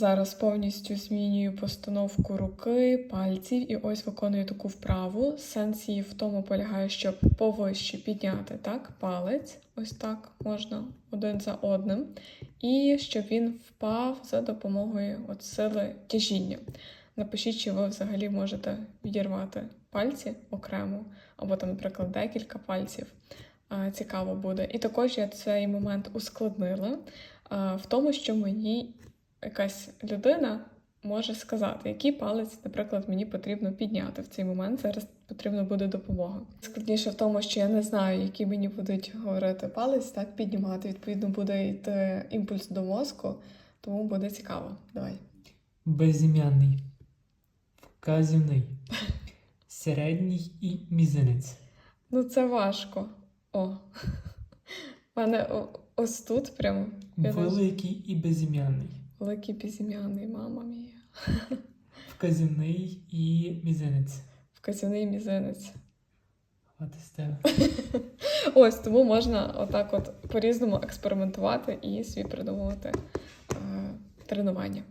Зараз повністю змінюю постановку руки, пальців і ось виконую таку вправу. Сенс її в тому полягає, щоб повище підняти так, палець, ось так можна один за одним, і щоб він впав за допомогою от сили тяжіння. Напишіть, чи ви взагалі можете відірвати пальці окремо, або там, наприклад, декілька пальців. Цікаво буде. І також я цей момент ускладнила в тому, що мені якась людина може сказати, який палець, наприклад, мені потрібно підняти в цей момент. Зараз потрібна буде допомога. Складніше в тому, що я не знаю, які мені будуть говорити палець, так піднімати. Відповідно, буде йти імпульс до мозку, тому буде цікаво. Давай. Безім'яний. Вказівний. Середній і мізинець. Ну, це важко. О. У мене ось тут прямо Великий і безім'яний. Великий безім'яний, мама мія. Вказівний і мізинець. Вказівний мізинець. От з тебе. Ось тому можна отак от по-різному експериментувати і собі придумувати е, тренування.